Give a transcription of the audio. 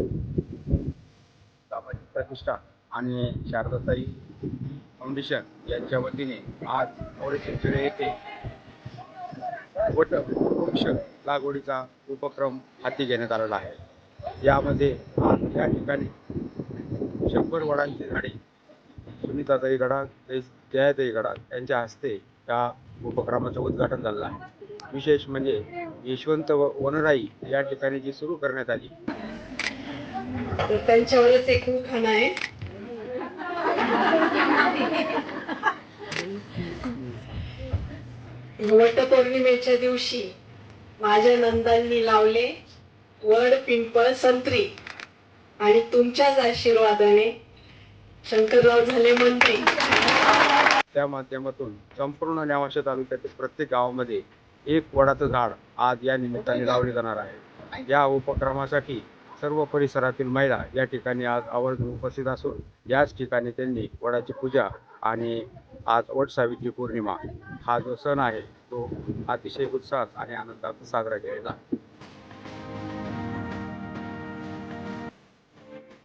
सामाजिक प्रतिष्ठा आणि शारदाताई फाउंडेशन यांच्या वतीने आज मोरेशिवशिरे येथे वट वृक्ष लागवडीचा उपक्रम हाती घेण्यात आलेला आहे. यामध्ये आज या ठिकाणी शंभर वडांची झाडे सुनीताताई गडाख जयाताई गडाख यांच्या हस्ते या उपक्रमाचं उद्घाटन झालेलं आहे. विशेष म्हणजे यशवंत व- वनराई या ठिकाणी जी सुरू करण्यात आली. तर त्यांच्यावरच एक उखाण आहे. वटपौर्णिमेच्या दिवशी माझ्या नंदांनी लावले वड पिंपळ संत्री आणि तुमच्याच आशीर्वादाने शंकरराव झाले मंत्री. त्या माध्यमातून संपूर्ण नेवाशा तालुक्यातील प्रत्येक गावामध्ये एक वडाचं झाड आज या निमित्ताने लावले जाणार आहे. या उपक्रमासाठी सर्व परिसरातील महिला या ठिकाणी आज आवर्जून उपस्थित असून याच ठिकाणी त्यांनी वडाची पूजा आणि आज वटसावित्री पौर्णिमा हा जो सण आहे तो अतिशय उत्साहात आणि आनंदात साजरा केलेला